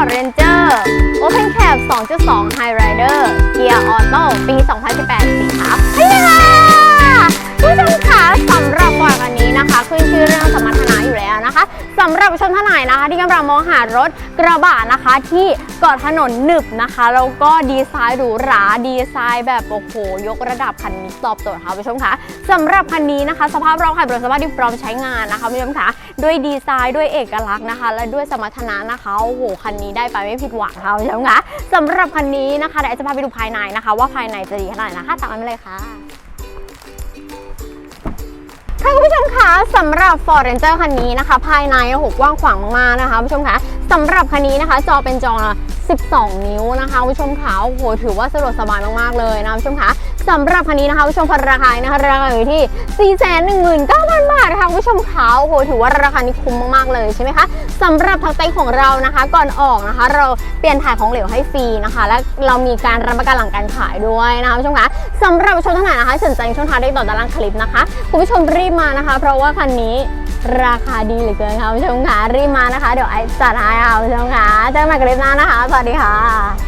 Ford Ranger Open Cab 2.2 High Rider เกียร์ออโต้ปี 2018 สีขาวำหรับผู้ชมท่านไหนนะคะ ที่กำลังมองหารถกระบะนะคะ ที่เกาะถนนหนึบนะคะแล้วก็ดีไซน์หรูหราดีไซน์แบบโอ้โหยกระดับคันนี้ตอบโจทย์ค่ะผู้ชมคะสำหรับคันนี้นะคะ สภาพรอบคันเป็นสภาพที่พร้อมใช้งานนะคะผู้ชมคะด้วยดีไซน์ด้วยเอกลักษณ์นะคะ และด้วยสมรรถนะนะคะโอ้โหคันนี้ได้ไปไม่ผิดหวังค่ะผู้ชมคะสำหรับคันนี้นะคะเดี๋ยวจะพาไปดูภายในนะคะ ว่าภายในจะดีขนาดไหนนะคะตามมาเลยค่ะ ค่ะคุณผู้ชมคะสำหรับ Ford Ranger คันนี้นะคะ ภายในโอ้โหกว้างขวางมากๆนะคะคุณผู้ชมคะสำหรับคันนี้นะคะ จอเป็นจอ 12 นิ้วนะคะคุณผู้ชมคะโอ้โหถือว่าสะดวกสบายมากๆเลยนะคุณผู้ชมคะสำหรับคันนี้นะคะผู้ชมราคานะคะราคาอยู่ที่ 419,000 บาทค่ะคุณผู้ชมคะโอ้โหถือว่าราคานี้คุ้มมากๆเลยใช่ไหมคะสำหรับทางเต็ของเรานะคะ ก่อนออกนะคะ เราเปลี่ยนถ่ายของเหลวให้ฟรีนะคะ และเรามีการรับประกันหลังการขายด้วยนะคะผู้ชมคะสำหรับผู้ชมท่านไหนนะคะสนใจช่องทางได้ต่อด้านล่างคลิปนะคะคุณผู้ชมรีบมานะคะ เพราะว่าคันนี้ราคาดีเหลือเกินค่ะผู้ชมค่ะรีบมานะคะ เดี๋ยวไอจัดให้ค่ะผู้ชมค่ะเจอกันใหม่คลิปหน้านะคะสวัสดีค่ะ